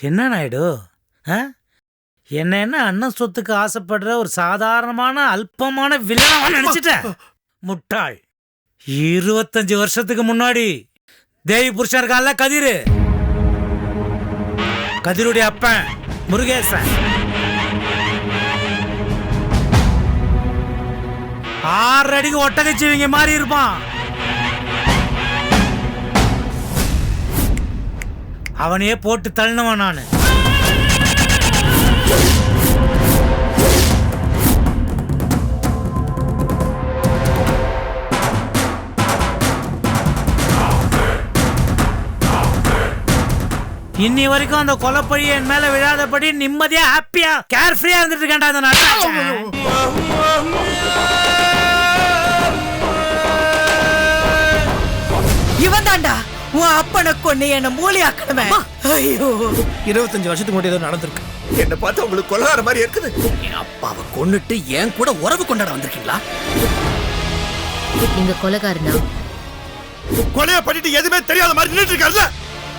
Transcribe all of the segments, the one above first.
என்ன நாயுடு ஆ? என்ன என்ன அண்ணன் சொத்துக்கு ஆசைப்படுற ஒரு சாதாரணமான அல்பமான வில்லனா நினைச்சிட்ட? முட்டாள். இருபத்தஞ்சு வருஷத்துக்கு முன்னாடி தேவி புருஷன் இருக்கான்ல கதிர். கதிருடைய அப்பன் முருகேசன். ஆறு அடிக்கு ஒட்டகச்சிவிங்க மாதிரி இருப்பான். அவனையே போட்டு தள்ளினவன் நான். இன்னி வரைக்கும் அந்த கொலைப்பழி என் மேல விழாதபடி நிம்மதியா ஹாப்பியா கேர் ஃப்ரீயா இருந்துட்டு இருக்கேன்டா அந்த இவன் தாண்டா உன் அப்பனை கொண்டு என்ன மூலியாக்கணுமே ஐயோ. இருபத்தஞ்சு வருஷத்துக்கு முன்னாடி ஏதோ நடந்திருக்கு. என்ன பார்த்தா உங்களுக்கு கொலகார மாதிரி இருக்குது. என் அப்பாவை கொன்னுட்டு என் கூட உறவு கொண்டாட வந்திருக்கீங்களா? நீங்க கொலைகாரனா? கொலைய பண்ணிட்டு எதுவுமே தெரியாத மாதிரி நின்னுட்டு இருக்காருல்ல?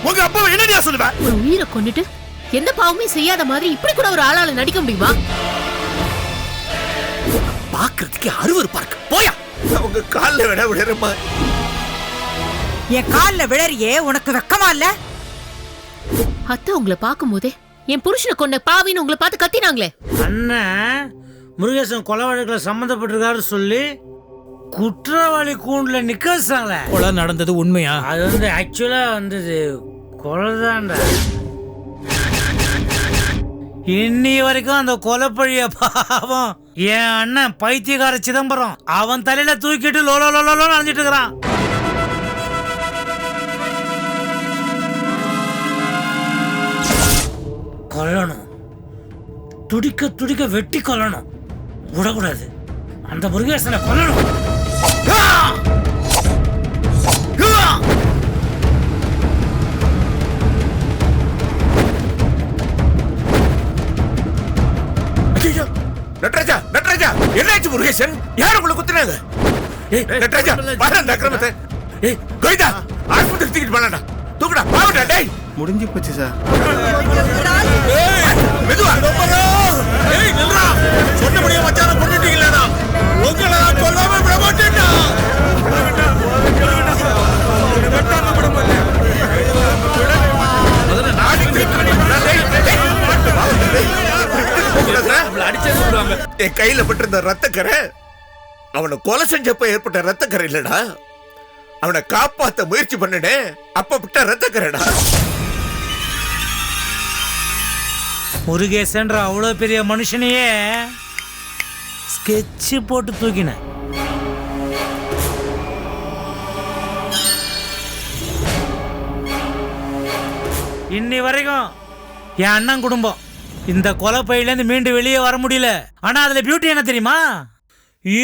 உங்க அப்பாவை என்னடியா சொல்லுவேன்? ஒரு உயிரை கொன்னுட்டு எந்த பாவமே செய்யாத மாதிரி இப்படி கூட ஒரு ஆளால நடிக்க முடியுமா? பாக்குறதுக்கு அருவருப்பா இருக்கு. போயா. உங்க கால்ல விட விடுறமா என் கால்ல விழறியே உனக்கு வெக்கமா இல்ல? அத்தை உங்களை பார்க்கும்போதே என் புருஷனை கொண்ட பாவின்னு உங்களை பார்த்து கத்தினாங்களே. அண்ணன் முருகேசன் கொலை வழக்கில் சம்மந்தப்பட்டிருக்காரு சொல்லி குற்றவாளி கூண்டுல நிக்க வச்சாங்களே கொலை நடந்தது உண்மையா? அது வந்து ஆக்சுவலா வந்தது. கொலைதான்டா. இன்னி வரைக்கும் அந்த கொலைப்பழிய பாவம். என் அண்ணன் பைத்தியக்கார சிதம்பரம் அவன் தலையில தூக்கிட்டு லோலோ லோலோ நடந்துட்டு இருக்கிறான். கொல்லணும். துடிக்க துடிக்க வெட்டி கொல்லணும். விடக்கூடாது. அந்த முருகேசனை கொல்லணும். நட்ராஜா நட்ராஜா! என்னாச்சு முருகேசன்? யார் உங்களை குத்துனாங்க? ஏய் நட்ராஜா பாரு அந்த அக்கிரமத்தை. ஏய் கோவிந்தா ஆஸ்பத்திரி தூக்கிட்டு போனாடா தூக்குடா பாவடா டேய். முடிஞ்சு போச்சு சார் மெதுவா ஏய் நில்றா சொன்னபடியே மச்சான கொண்டுட்டீங்களா உங்களை நான் கொல்லாம விட மாட்டேன்டா முதல்ல நாடி ட்ரீட் பண்ணி விடுறேன். டேய், என் கையில பட்டிருந்த ரத்தக்கரை அவனை கொலை செஞ்சப்ப ஏற்பட்ட ரத்தக்கரை இல்லடா அவனை காப்பாத்த முயற்சி பண்ணனே அப்ப விட்ட ரத்தக்கரைடா முருகேசன்ற அவ்வளோ பெரிய மனுஷனையே ஸ்கெட்சு போட்டு தூக்கினேன் இன்னி வரைக்கும் என் அண்ணன் குடும்பம் இந்த கொலை பையிலேருந்து மீண்டு வெளியே வர முடியல. ஆனா அதுல பியூட்டி என்ன தெரியுமா?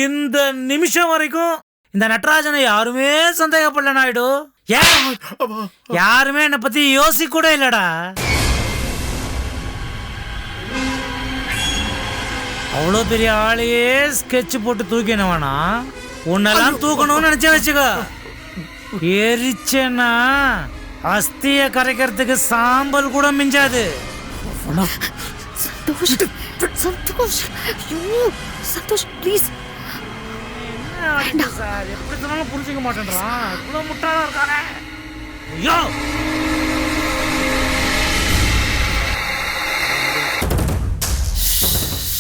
இந்த நிமிஷம் வரைக்கும் இந்த நட்ராஜனை யாருமே சந்தேகப்படல நாயுடு ஏன் யாருமே என்னை பத்தி யோசிக்க கூட இல்லடா. அவ்வளோ பெரிய ஆளையே ஸ்கெட்ச் போட்டு தூக்கினவனா? உன்னெல்லாம் தூக்கணும்னு நினைச்சே வச்சுக்கோ. எரிச்சேன்னா அஸ்திய கரைக்கிறதுக்கு சாம்பல் கூட மிஞ்சாது. சந்தோஷ் சந்தோஷ் ஐயோ சந்தோஷ் ப்ளீஸ் சார்? எப்படி சொன்னாலும் புரிஞ்சுக்க மாட்டேன்றான் இவ்வளோ முட்டாளா இருக்கானே. ஐயோ!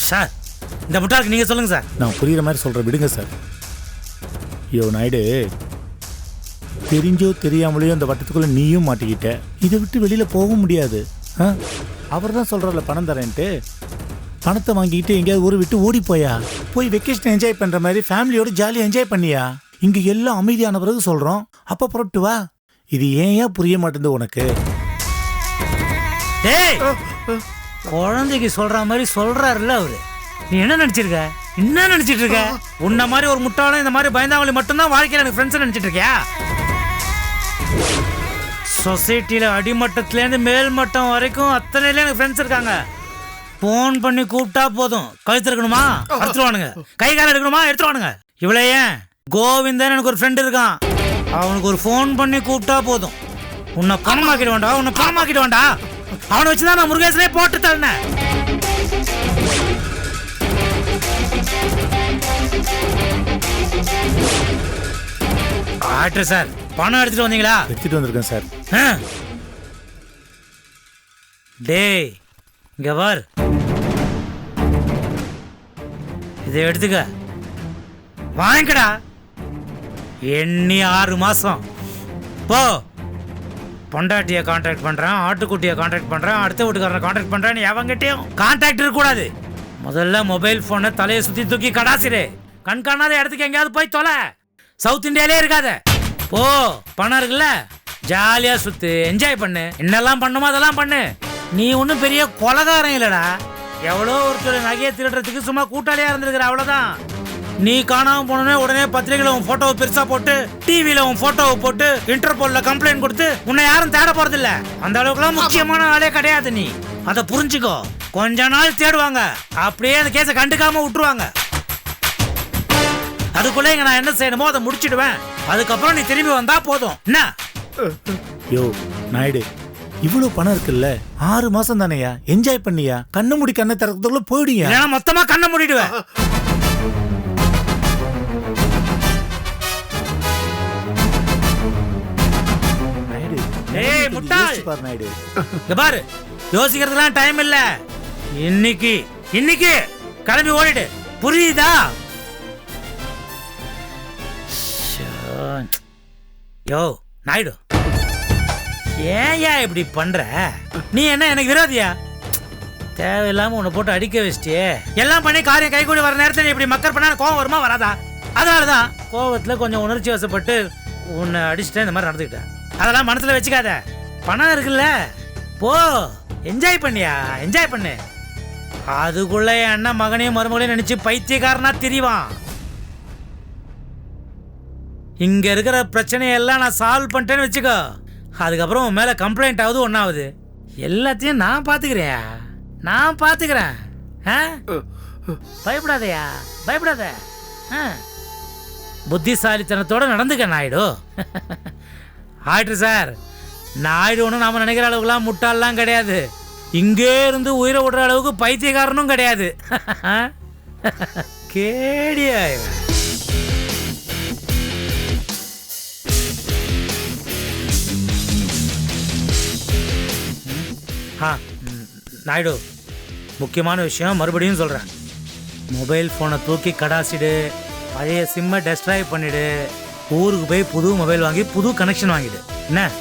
சார் இந்த முட்டாளுக்கு நீங்க சொல்லுங்க சார். நான் புரியுற மாதிரி சொல்கிறேன் விடுங்க சார். யோ நாயுடு தெரிஞ்சோ தெரியாமலையோ அந்த வட்டத்துக்குள்ளே நீயும் மாட்டிக்கிட்ட. இதை விட்டு வெளியில் போக முடியாது. ஆ? அவர் தான் சொல்கிறார்ல பணம் தரேன்ட்டு. பணத்தை வாங்கிக்கிட்டு எங்கேயாவது ஊரை விட்டு ஓடி போயா? போய் வெக்கேஷன் என்ஜாய் பண்ணுற மாதிரி ஃபேமிலியோட ஜாலியாக என்ஜாய் பண்ணியா? இங்கே எல்லாம் அமைதியான பிறகு சொல்கிறோம் அப்போ புறப்பட்டு வா. இது ஏன் ஏன் புரிய மாட்டேங்குது உனக்கு? டேய் குழந்தைக்கு சொல்ற மாதிரி சொல்றாருல்ல அவரு. நீ என்ன நினைச்சிருக்க? என்ன நினைச்சிட்டு இருக்க உன்ன மாதிரி ஒரு முட்டாளும் இந்த மாதிரி பயந்தாவளி மட்டும்தான் வாழ்க்கையில எனக்கு ஃப்ரெண்ட்ஸ் நினைச்சிட்டு இருக்கியா சொசைட்டில அடிமட்டத்துல இருந்து மேல் மட்டம் வரைக்கும் அத்தனையில எனக்கு ஃப்ரெண்ட்ஸ் இருக்காங்க. ஃபோன் பண்ணி கூப்பிட்டா போதும். கழுத்து இருக்கணுமா? எடுத்துருவானுங்க கை காலம் எடுக்கணுமா? எடுத்துருவானுங்க. இவ்வளோ ஏன்? கோவிந்தன் எனக்கு ஒரு ஃப்ரெண்ட் இருக்கான். அவனுக்கு ஒரு ஃபோன் பண்ணி கூப்பிட்டா போதும். உன்னை பணமாக்கிட வேண்டாம் உன்னை பணமாக்கிட வேண்டாம். அவனை வச்சுதான் நான் முருகேசனே போட்டு தள்ளினேன். ஆக்டர் சார் பணம் எடுத்துட்டு வந்தீங்களா? எடுத்துட்டு வந்திருக்கேன் சார். டேய் இங்க பார். இதை எடுத்துக்க. வாங்கிக்கடா. எண்ணி ஆறு மாசம். போ. பொண்டாட்டியை கான்டாக்ட் பண்றேன் ஆட்டுக்குட்டியை கான்டாக்ட் பண்றேன் அடுத்த வீட்டுக்காரனை கான்டாக்ட் பண்றேன் எவங்கிட்டயும் கான்டாக்ட் இருக்கக்கூடாது. முதல்ல மொபைல் போனை தலையை சுத்தி தூக்கி கடாசிடு. கண் காணாத இடத்துக்கு எங்கேயாவது போய் தொலை. சவுத் இந்தியாலே இருக்காத. போ பணம் இருக்குல்ல? ஜாலியா சுத்து என்ஜாய் பண்ணு. என்னெல்லாம் பண்ணுமோ அதெல்லாம் பண்ணு. நீ ஒன்றும் பெரிய கொலகாரம் இல்லடா. எவ்வளோ ஒருத்தர் நகையை திருடுறதுக்கு சும்மா கூட்டாளியா இருந்திருக்கிற அவ்வளோதான் நீ காணாம போனோடனே உடனே பத்திரிகையில் உன் போட்டோவை பெருசா போட்டு டிவியில் உன் போட்டோவை போட்டு இன்டர்போல்ல கம்ப்ளைண்ட் கொடுத்து உன்னை யாரும் தேட போறது இல்ல அந்த அளவுக்குலாம் முக்கியமான ஆளே கிடையாது நீ. அதை புரிஞ்சுக்கோ. கொஞ்ச நாள் தேடுவாங்க. அப்படியே அந்த கேஸை கண்டுக்காம விட்டுருவாங்க. அதுக்குள்ள இங்க நான் என்ன செய்யணுமோ அதை முடிச்சிடுவேன். அதுக்கப்புறம் நீ திரும்பி வந்தா போதும். என்ன? யோ நாயுடு இவ்வளவு பணம் இருக்குல்ல? ஆறு மாசம் தானேயா? என்ஜாய் பண்ணியா? கண்ணு முடி கண்ணை திறக்கிறதுக்குள்ள போயிடுயா? இல்லைன்னா மொத்தமா கண்ணை மூடிடுவேன். ஏய், முட்டாள். யோசிச்சு பாரு நாயுடு. இங்க பாரு யோசிக்கிறதுலாம் டைம் இல்ல. இன்னைக்கு இன்னைக்கு கிளம்பி ஓடிடு. புரியுதா? யோ நாயுடு. ஏன்யா இப்படி பண்ற? நீ என்ன எனக்கு விரோதியா? தேவையில்லாம உன்னை போட்டு அடிக்க வச்சிட்டியே. எல்லாம் பண்ணி காரியம் கைகூடி வர நேரத்தில் நீ இப்படி மக்கள் பண்ணா கோவம் வருமா வராதா? அதனாலதான் கோவத்துல கொஞ்சம் உணர்ச்சி வசப்பட்டு உன்னை அடிச்சுட்டேன் இந்த மாதிரி நடந்துக்கிட்டேன். அதெல்லாம் மனசுல வச்சுக்காத. பணம் இருக்குல்ல. போ என்ஜாய் பண்ணியா? என்ஜாய் பண்ணு. அதுக்குள்ள என் அண்ணன் மகனையும் மருமகளையும் நினைச்சு பைத்தியக்காரனா திரிவான். இங்க இருக்கிற பிரச்சனையெல்லாம் நான் சால்வ் பண்ணிட்டேன்னு வச்சுக்கோ. அதுக்கப்புறம் உன் மேல கம்ப்ளைண்ட் ஆகுது ஒன்னாவது எல்லாத்தையும் நான் பாத்துக்கிறேன். நான் பாத்துக்கிறேன். ஆ? பயப்படாதயா. பயப்படாத. ஆ. புத்திசாலித்தனத்தோட நடந்துக்க நாயுடு. ஆயிட்டு சார். நாயுடு ஒன்றும் நாம நினைக்கிற அளவுக்குலாம் முட்டாளெலாம் கிடையாது. இங்கே இருந்து உயிரை விடுற அளவுக்கு பைத்தியக்காரனும் கிடையாது. கேடியா ஆ நாயுடு முக்கியமான விஷயம் மறுபடியும் சொல்கிறேன் மொபைல் ஃபோனை தூக்கி கடாசிடு பழைய சிம்மை டெஸ்ட்ராய் பண்ணிடு ஊருக்கு போய் புது மொபைல் வாங்கி புது கனெக்ஷன் வாங்கிடு. என்ன?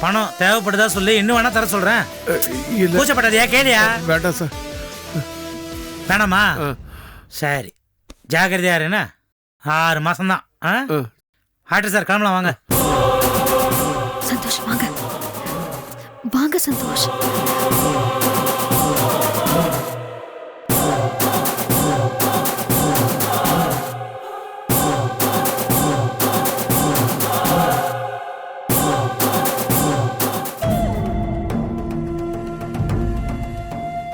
பணம் தேவைப்படுதா சொல்லி இன்னும் வேணா தர சொல்கிறேன் இல்ல. கூச்சப்படாதியா கேளியா? வேண்டாம் சார். வேணாமா. சரி. ஜாக்கிரதையா இரு என்ன ஆறு மாசம்தான். ஆ? ஆ. ஆக்டர் சார் கிளம்பலாம் வாங்க. சந்தோஷ்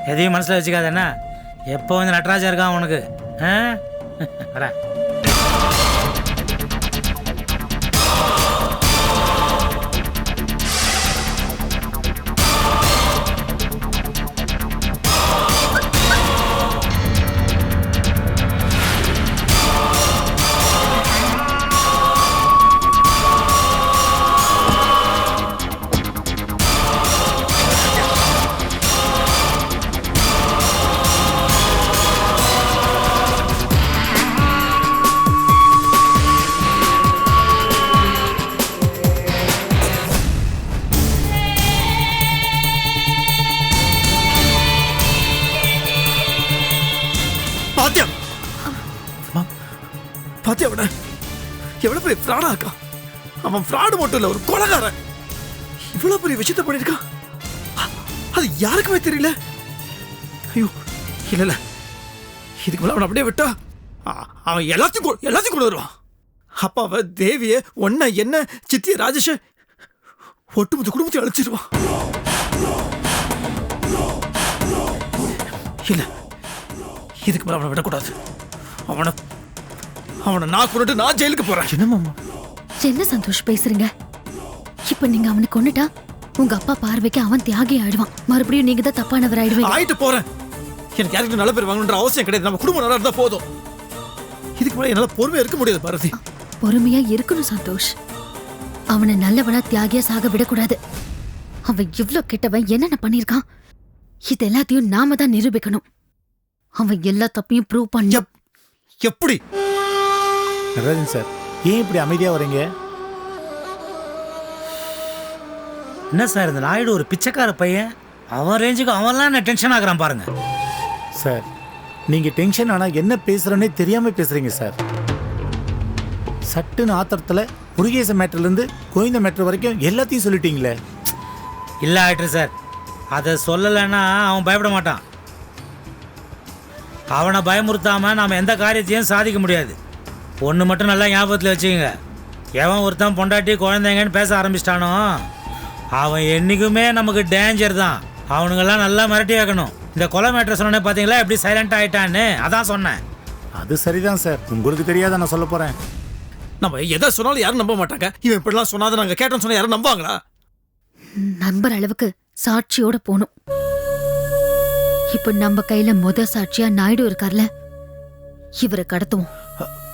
எதையும் மனசில் வச்சுக்காத என்ன எப்போ வந்து நட்ராஜா இருக்கான் உனக்கு ஆ? வரேன் அவன் ஃப்ராடு மட்டும் இல்ல ஒரு கொலகாரன். இவ்வளவு பெரிய விஷயத்த பண்ணிருக்கான் அது யாருக்குமே தெரியல. ஐயோ இல்ல இல்ல. இதுக்கு மேல அவன் அப்படியே விட்டா அவன் எல்லாத்தையும் எல்லாத்தையும் கொண்டு வருவான். அப்பாவை தேவிய ஒன்ன என்ன சித்திய ராஜேஷ ஒட்டுமொத்த குடும்பத்தையும் அழைச்சிருவான். இல்ல இதுக்கு மேல அவனை விடக்கூடாது. அவனை அவனை நான் கொண்டுட்டு நான் ஜெயிலுக்கு போறேன். என்ன மாமா? என்ன சந்தோஷ் பேசுறீங்க? இப்ப நீங்க அவனை கொன்னுட்டா உங்க அப்பா பார்வைக்கு அவன் தியாகி ஆயிடுவான். மறுபடியும் நீங்க தான் தப்பானவர் ஆயிடுவீங்க. ஆயிட்டு போறேன். எனக்கு யாருக்கு நல்ல பேர் வாங்கணுன்ற அவசியம் கிடையாது. நம்ம குடும்பம் நல்லா இருந்தா போதும். இதுக்கு மேலே என்னால பொறுமையா இருக்க முடியாது பாரதி. பொறுமையா இருக்கணும் சந்தோஷ். அவனை நல்லவனா தியாகியா சாக விடக்கூடாது. அவன் இவ்ளோ கெட்டவன் என்னென்ன பண்ணிருக்கான் இது எல்லாத்தையும் நாம தான் நிரூபிக்கணும். அவன் எல்லா தப்பையும் ப்ரூவ் பண்ண எப்- எப்படி? நடராஜன் சார் ஏன் இப்படி அமைதியா வரீங்க? என்ன சார் இந்த நாயுடு ஒரு பிச்சைக்கார பையன்? அவன் ரேஞ்சுக்கு அவன்லாம் என்ன டென்ஷன் ஆகுறான் பாருங்க. சார் நீங்க டென்ஷன் ஆனா என்ன பேசுறேன்னே தெரியாம பேசுறீங்க சார். சட்டுன்னு ஆத்திரத்துல முருகேச மேட்டர்ல இருந்து கோவிந்த மேட்டர் வரைக்கும் எல்லாத்தையும் சொல்லிட்டீங்களே. இல்லை ஆயிட்டு சார் அதை சொல்லலைன்னா அவன் பயப்பட மாட்டான். அவனை பயமுறுத்தாம நாம எந்த காரியத்தையும் சாதிக்க முடியாது. ஒன்று மட்டும் நல்லா ஞாபகத்தில் வச்சுக்கோங்க. எவன் ஒருத்தன் பொண்டாட்டி குழந்தைங்கன்னு பேச ஆரம்பிச்சிட்டானோ அவன் என்றைக்குமே நமக்கு டேஞ்சர் தான். அவனுங்கெல்லாம் நல்லா மிரட்டி வைக்கணும். இந்த கொலை மேட்ரு சொன்னே பார்த்தீங்களா எப்படி சைலண்ட் ஆயிட்டான்னு? அதான் சொன்னேன். அது சரிதான் சார். உங்களுக்கு தெரியாத நான் சொல்ல போறேன்? நம்ம எதை சொன்னாலும் யாரும் நம்ப மாட்டாங்க. இவன் இப்படிலாம் சொன்னாத நாங்க கேட்டோம்னு சொன்னா யாரும் நம்புவாங்களா? நம்புற அளவுக்கு சாட்சியோட போகணும் இப்ப நம்ம கையில முத சாட்சியா நாயுடு இருக்கார்ல இவரை கடத்துவோம்.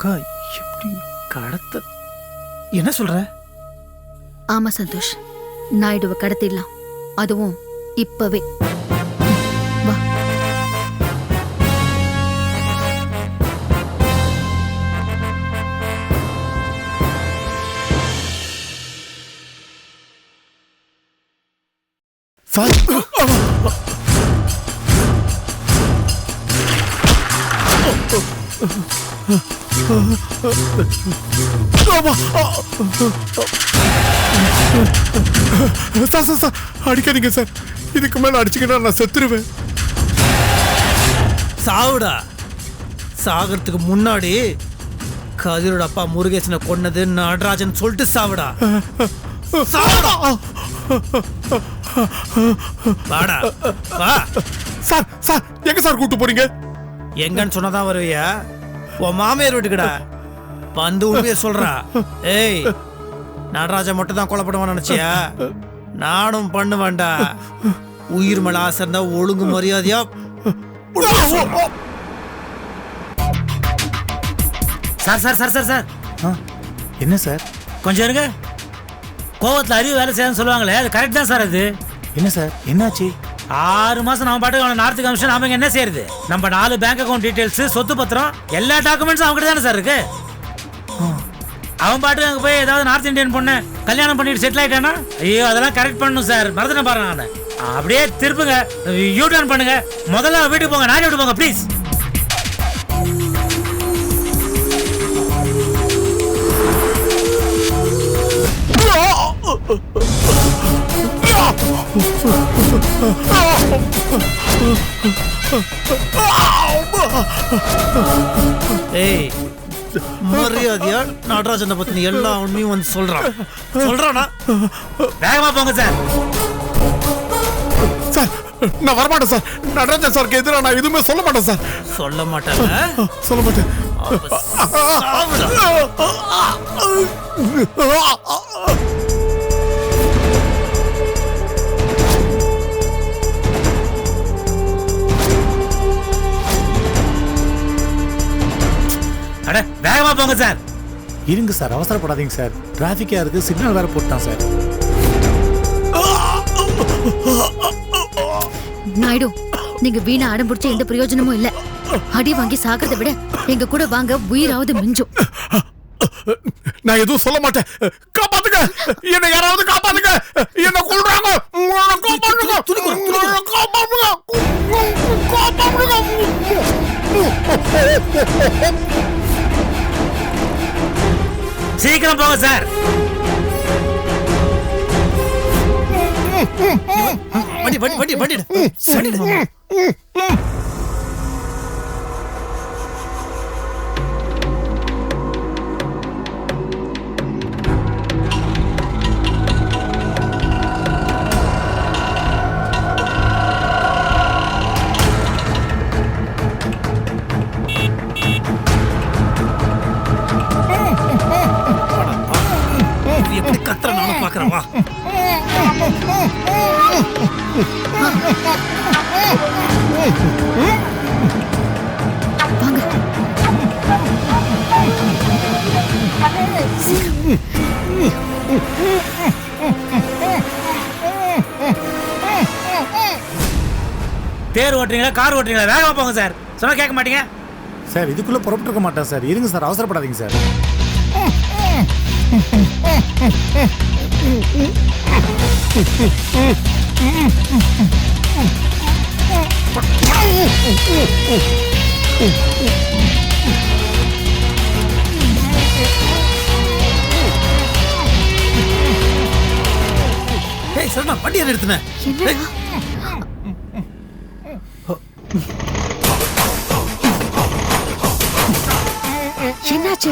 அக்கா எப்படி கடத்த? என்ன சொல்ற? ஆமா சந்தோஷ். நாயுடுவை கடத்திடலாம். அதுவும் இப்பவே. வா. சார் சார் சார் அடிக்காதீங்க சார். இதுக்கு மேல அடிச்சுக்கிட்டா நான் செத்துருவேன். சாவுடா. சாகிறதுக்கு முன்னாடி கதிரோட அப்பா முருகேசனை கொன்னது நடராஜன் சொல்லிட்டு சாவுடா. சாவுடா. வாடா வா. சார் சார் எங்க சார் கூட்டு போறீங்க? எங்கன்னு சொன்னதான் வருவியா? உன் மாமியார் வீட்டுக்குடா. வந்து உண்மையை சொல்றா. ஏய் நடராஜன் மட்டும் தான் கொலை பண்ணுவான்னு நினைச்சியா? நானும் பண்ணுவேன்டா. உயிர் மேல ஆசை இருந்தா ஒழுங்கு மரியாதையா. Sir sir sir sir sir. ஆ, என்ன சார்? கொஞ்சம் இருங்க. கோவத்தில் அறிவு வேலை செய்யணும்னு சொல்லுவாங்களே அது கரெக்ட் தான் சார் அது. என்ன சார்? என்னாச்சு? ஆறு மாசம் நம்ம பாட்டுக்கு அவனை நார்த்து கமிஷன் அவங்க என்ன செய்யறது? நம்ம நாலு பேங்க் அக்கௌண்ட் டீடைல்ஸ் சொத்து பத்திரம் எல்லா டாக்குமெண்ட்ஸும் அவங்ககிட்ட தானே சார் இருக்கு? அவன் பாட்டுக்கு அங்கே போய் ஏதாவது நார்த் இந்தியன் பொண்ணு கல்யாணம் பண்ணிட்டு செட்டில் ஆயிட்டானா? ஐயோ அதெல்லாம் கரெக்ட் பண்ணணும் சார் மறந்துட்டேன் பாருங்க நான் அப்படியே திருப்புங்க. யூ டர்ன் பண்ணுங்க. முதல்ல வீட்டுக்கு போங்க. நாடி விட்டு போங்க ப்ளீஸ் ஏய் மரியாதையா நடராஜனை பத்தின எல்லா உண்மையும் வந்து சொல்றான் சொல்றானா வேகமா போங்க சார் சார் நான் வரமாட்டேன் சார் நடராஜன் சாருக்கு எதிராக நான் எதுவுமே சொல்ல மாட்டேன் சார் சொல்ல மாட்டாங்க சொல்ல மாட்டேன் அட வேகமா போங்க சார். இருங்க சார். அவசரப்படாதீங்க சார். டிராஃபிக்கா இருக்கு. சிக்னல் வேற போட்டான் சார். நாயுடு நீங்க வீணா அடம் பிடிச்ச எந்த பிரயோஜனமும் இல்ல. அடி வாங்கி சாகிறத விட எங்க கூட வாங்க உயிராவது மிஞ்சும். நான் எதுவும் சொல்ல மாட்டேன். காப்பாத்துங்க. என்னை யாராவது காப்பாத்துங்க. என்ன உங்களை காப்பாத்துங்க. காப்பாத்துங்க. காப்பாத்துங்க. சீக்கிரம் போங்க சார். வண்டி வண்டி வண்டி வண்டி அவ எப்படி கத்துற நானும் பாக்குறேன் வா. தேர் ஓட்டுறீங்களா? கார் ஓட்டுறீங்களா? வேகமா போங்க சார். சொன்னா கேட்க மாட்டீங்க. சார் இதுக்குள்ள புறப்பட்டுருக்க மாட்டேன் சார். இருங்க சார். அவசரப்படாதீங்க சார். ஏய் சரணா வண்டியை நிறுத்தினேன் என்னடா? என்னாச்சு?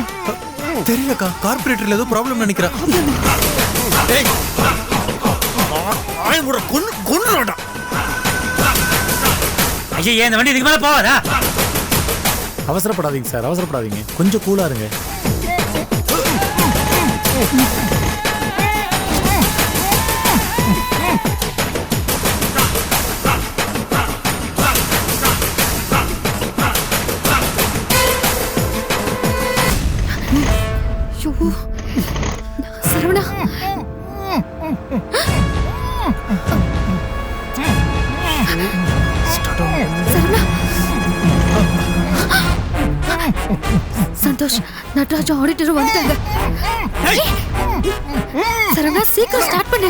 தெரியலக்கா கார்பரேட்டர்ல ஏதோ ப்ராப்ளம் நினைக்கிறேன். ஐயா இந்த வண்டி இதுக்கு மேல போவாதா அவசரப்படாதீங்க சார் அவசரப்படாதீங்க. கொஞ்சம் கூலா இருங்க. நட்ராஜ் ஆடிட்டரும் வந்துட்டாங்க. சரவணா சீக்கிரம் ஸ்டார்ட் பண்ணு.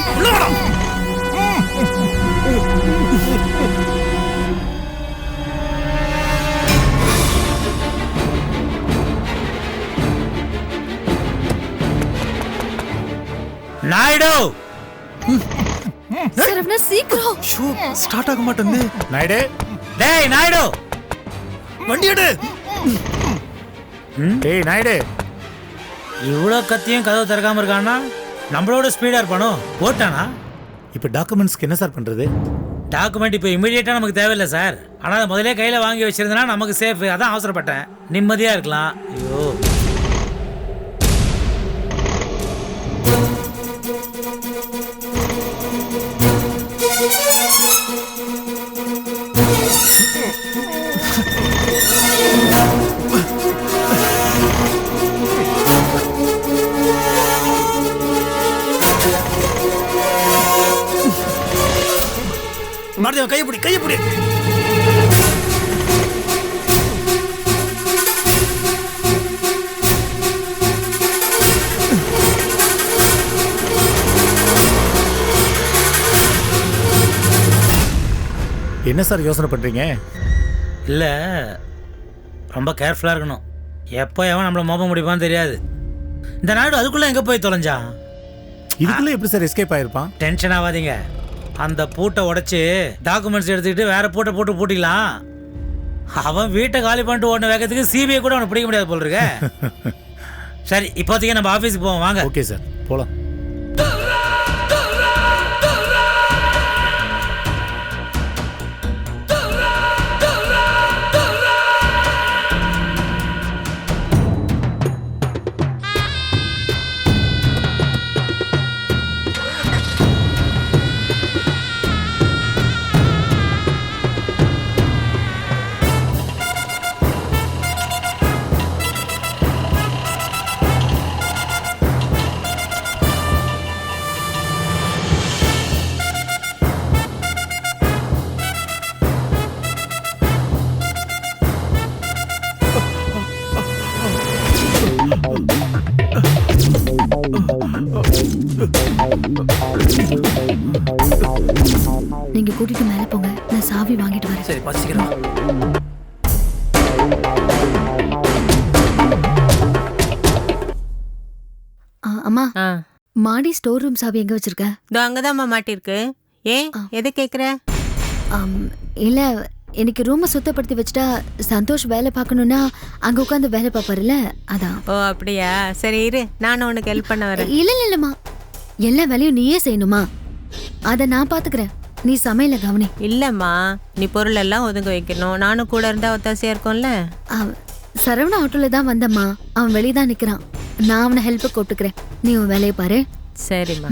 நாயுடு! சரவணா சீக்கிரம். ஷோ ஸ்டார்ட் ஆக மாட்டேங்குது. நாயுடு! டேய் நாயுடு! வண்டி எடு! டேய் நாயுடு. இவ்வளோ கத்தியும் கதவு திறக்காம இருக்கானா நம்மளோட ஸ்பீடா இருப்பானோ? ஓட்டானா இப்போ டாக்குமெண்ட்ஸ்க்கு என்ன சார் பண்றது? டாக்குமெண்ட் இப்போ இமீடியட்டாக நமக்கு தேவையில்லை சார் ஆனால் அதை முதலே கையில் வாங்கி வச்சிருந்தனா நமக்கு சேஃப் அதான் அவசரப்பட்டேன். நிம்மதியாக இருக்கலாம். ஐயோ. மாருதி கையை பிடி கையை பிடி. என்ன சார் யோசனை பண்றீங்க? இல்லை ரொம்ப கேர்ஃபுல்லாக இருக்கணும். எப்போ எவன் நம்மளை மோப்ப முடிப்பான்னு தெரியாது. இந்த நாடு அதுக்குள்ளே எங்கே போய் தொலைஞ்சான்? இதுக்குள்ள எப்படி சார் எஸ்கேப் ஆயிருப்பான்? டென்ஷன் ஆகாதீங்க. அந்த பூட்டை உடைச்சு டாக்குமெண்ட்ஸ் எடுத்துக்கிட்டு வேற பூட்டை போட்டு பூட்டிக்கலாம். அவன் வீட்டை காலி பண்ணிட்டு ஓடின வேகத்துக்கு சிபிஐ கூட அவனை பிடிக்க முடியாது போல இருக்க. சரி இப்போதைக்கு நம்ம ஆஃபீஸுக்கு போவோம் வாங்க. ஓகே சார் போலாம். சரி பாசிக்கிறேன் ஆ, அம்மா. மாடி ஸ்டோர் ரூம் சாவி எங்க வச்சிருக்க? இதோ அங்கதாம்மா மாட்டிருக்கு ஏன் எதை கேக்குற? இல்ல எனக்கு ரூமை சுத்தப்படுத்தி வச்சுட்டா சந்தோஷ் வேலை பார்க்கணும்னா அங்க உட்காந்து வேலை பார்ப்பாருல்ல? அதான். ஓ அப்படியா? சரி இரு. நானும் உனக்கு ஹெல்ப் பண்ண வரேன். இல்ல இல்லம்மா. எல்லா வேலையும் நீயே செய்யணுமா? அத நான் பாத்துக்கிறேன். நீ சமையல கவனி. இல்லம்மா நீ பொருள் எல்லாம் ஒதுங்க வைக்கணும். நானும் கூட இருந்தா ஒத்தாசையா இருக்கும்ல? சரவண ஆட்டோல தான் வந்தம்மா. அவன் வெளியே தான் நிக்கிறான். நான் அவனை ஹெல்ப் கூப்பிட்டுக்கிறேன் நீ உன் வேலையை பாரு. சரிம்மா.